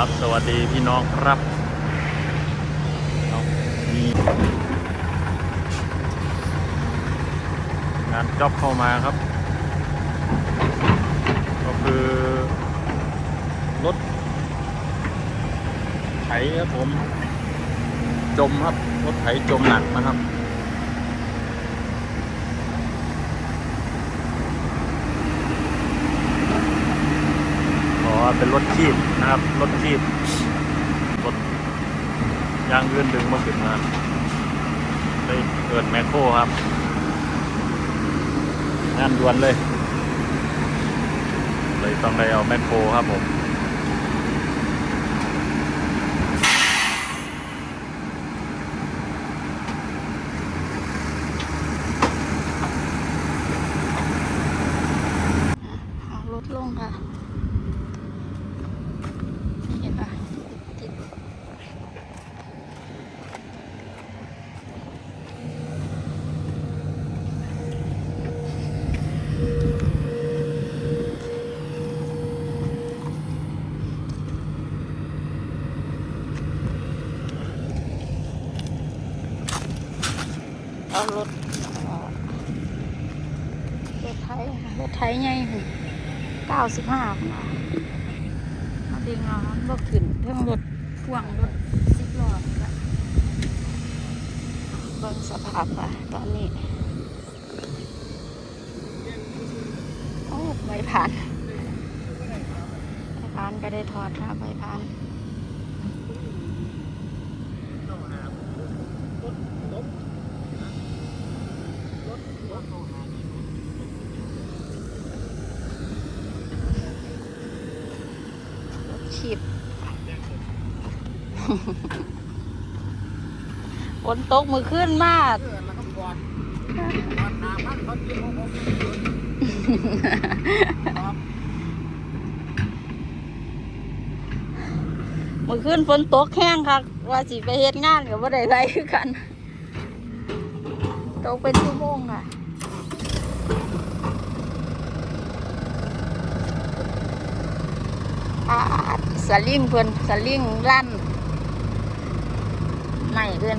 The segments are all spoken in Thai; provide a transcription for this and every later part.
ครับ สวัสดีพี่น้องครับมีงานจ็อบเข้ามาครับ ก็คือ รถไถครับผม จมครับ รถไถจมหนักนะครับ เป็นรถคีบนะครับ รถคีบรถยางยืนดึงมาขึ้นมาเลยเกิดแมคโครครับ งานด่วนเลย เลยต้องได้เอาแมคโครครับผม เอารถลงค่ะ นี่ค่ะติด เอารถรถไทยรถไทยไงเก้าสิบห้าคนละเอาดึงเอารถขึ้นเรื่องรถพ่วงรถสิบล้อค่ะเบิ่งสภาพค่ะตอนนี้ โอ้ใบผ่านใบผ่านก็ได้ถอดค่ะใบผ่าน รถขีบฝนตกมือขึ้นมากมือขึ้นฝนตกแห้งค่ะว่าสิไปเฮ็ดงานกับว่าได้ไรคือกัน ตกเป็นชั่วโมงค่ะ อาสลิงเพิ่อนสลิงลั่นไม่เพื่อน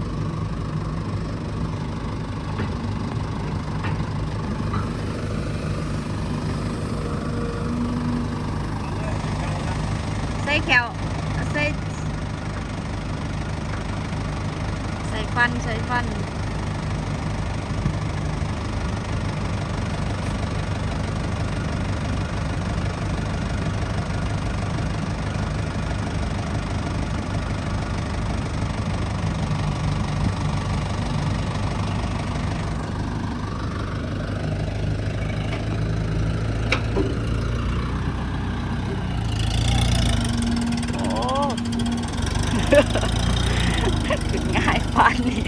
ใส่แขวใส่ใส่ฟันใส่ฟัน โอ้ ขึ้นง่ายปานนี่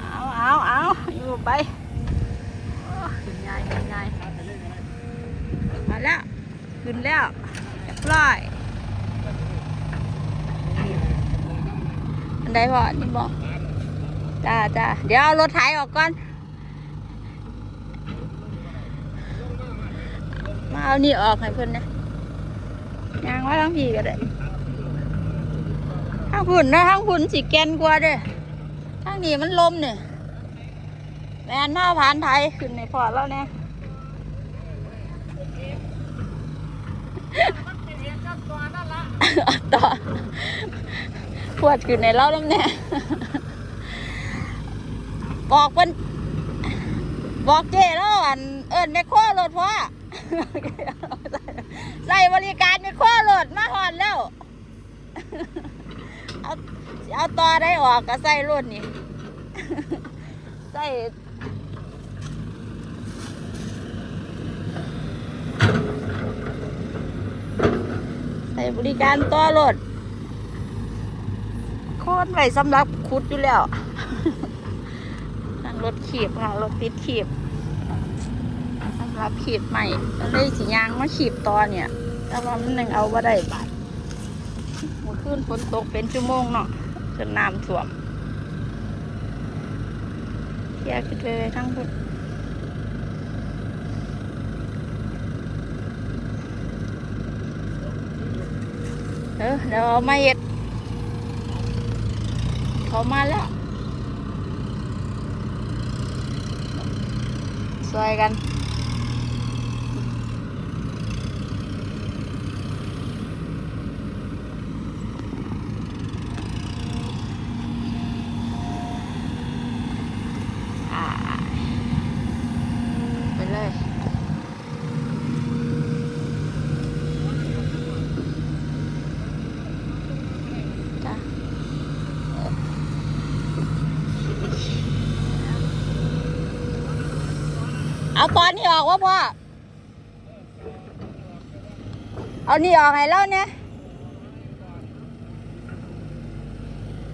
เอาเอาเอาอยู่ไปขึ้นง่ายขึ้นง่ายมาแล้วขึ้นแล้วเรียบร้อยอันใดพอนี่บอกจ้าจ้าเดี๋ยวเอารถไถออกก่อนมาเอานี่ออกให้เพิ่อนนะยางไว่าทั้งพีก็ได้ ทั้งพุ่นนะทั้งพุ่นสีแกนกว่าเด้ทั้งนี้มันลมเนี่ยแมนมาผ่านไทยขึ้นในพอร์ตแล้วเนี่ยต่อปวดขึ้นในเล่าน้ำเนี่ยบอกเป็นบอกเจ้แล้วอันเอิญไม่ข้อรถพ่อใส่บริการไม่ข้อรถมาหอนแล้ว เอาเอาตอได้ออกก็ใส่รถนี่ใส่ใส่บริการต่อรถโคนไว้สำหรับขุดอยู่แล้วนั่งรถขีบค่ะ รถติดขีบสำหรับขีดใหม่ก็เลยสียางมาขีดตอเนี่ย แต่ว่ามันยังเอาว่าได้บาท เมื่อคืนฝนตกเป็นชั่วโมงเนาะจนน้ำท่วมเคลียร์ขึ้นเลยทั้งหมดเออเดี๋ยวมาเฮ็ดเขามาแล้วซอยกัน อ่าไปเลย จ้ะ เอาตอนนี้ออกวะพ่อ เอานี่ออกให้แล้วเนี่ย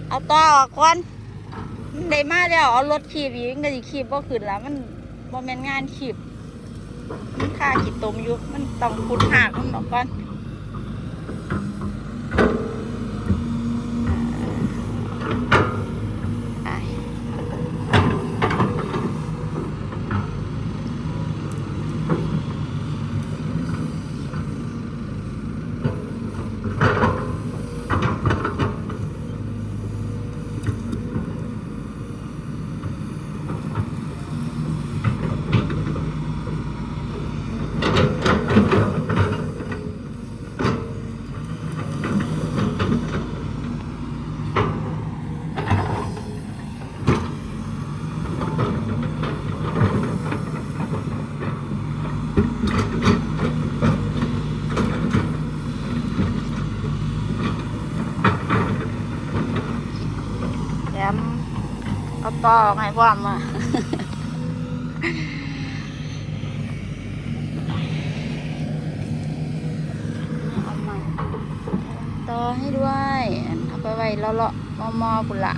เอาต่อออกก่อนมันได้มาแล้ว เอารถขีบอีกก็จะขีบก็ขึ้นแล้วมันบอมเมนงานขีบมันค่าขีดตมอยู่มันต้องขุดหากมันออกก่อน ไปแถม พ่อให้พ่อมาต่อให้ด้วย เอาไปไว้เลาะๆมอๆพุ่นละ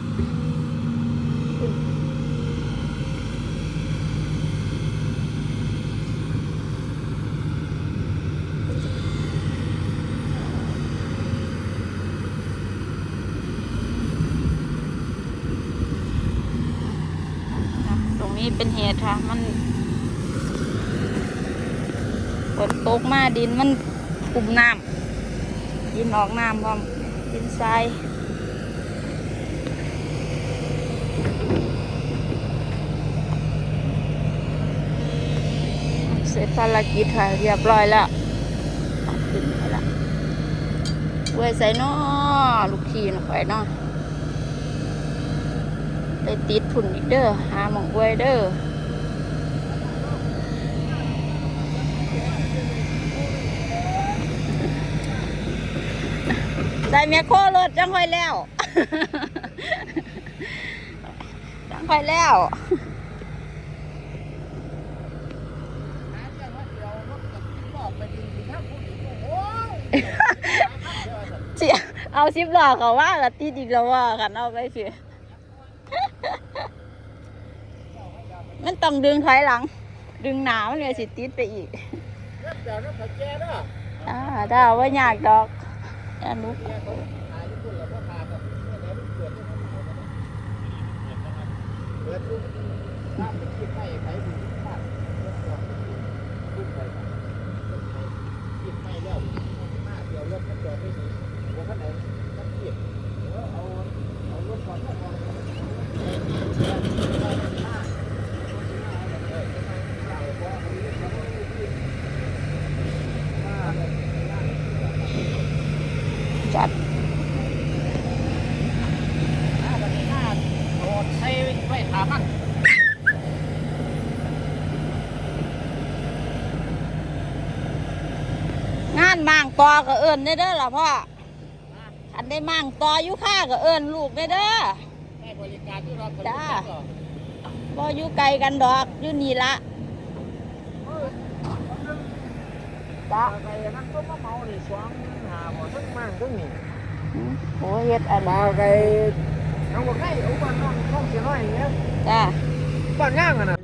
พุ่นนะตรงนี้ เป็นเหตุค่ะ มันฝนตกมาดินมันคุมน้ำดินออกน้ำพร้อมดินทรายเสร็จภารกิจค่ะ เรียบร้อยแล้วเอาขึ้นไปละไว้ใส่น้อลูกทีนะไปเนาะได้ ติดฝุ่นอีกเด้อหาหมองไว้เด้อใส่แมคโครรถจังค่อยแล้ว จังค่อยแล้วเจียเอาซิปหลอกเขาว่าละตีดอีกแล้วว่ากันเอาไปสิ มันต้องดึงถอยหลัง ดึงหนามันเลยสิติดไปอีกเดี๋ยวน้ำผักแก่เด้ออ่าถ้าว่ายากดอกอนุแก่เขาหาญี่ปุ่นแล้วก็พากับเมื่อไหร่มันเกิดเกิดทุกน้ำเป็นที่ไฟไฟดูบ้านเกิดก่อนขึ้นไปกินไม่แล้วมาเดี๋ยวรถมันจอดไม่ดีว่าข้างไหนเกียบเอาเอารถก่อนก่อน จัด โอ้ใช้ไว้ถามัน งา นมั่งตอก็เอิญได้เด้อล่ะพ่ออันได้มั่งตออยู่ข้าก็เอิญลูกได้เด้อได้บริการที่เราจ้าบ่อยู่ไกลกันดอกอยู่นี่ละจ้าไปนั่งก็มาเมาดิสวงหาบ่ทั้งมั่งทั้งนี่อืมโอ้เฮ็ดอันมาไกน้องบอกให้เอาบ้านน้องน้องเสียน้อยอย่างเงี้ยจ้าบ้านย่างอะนะ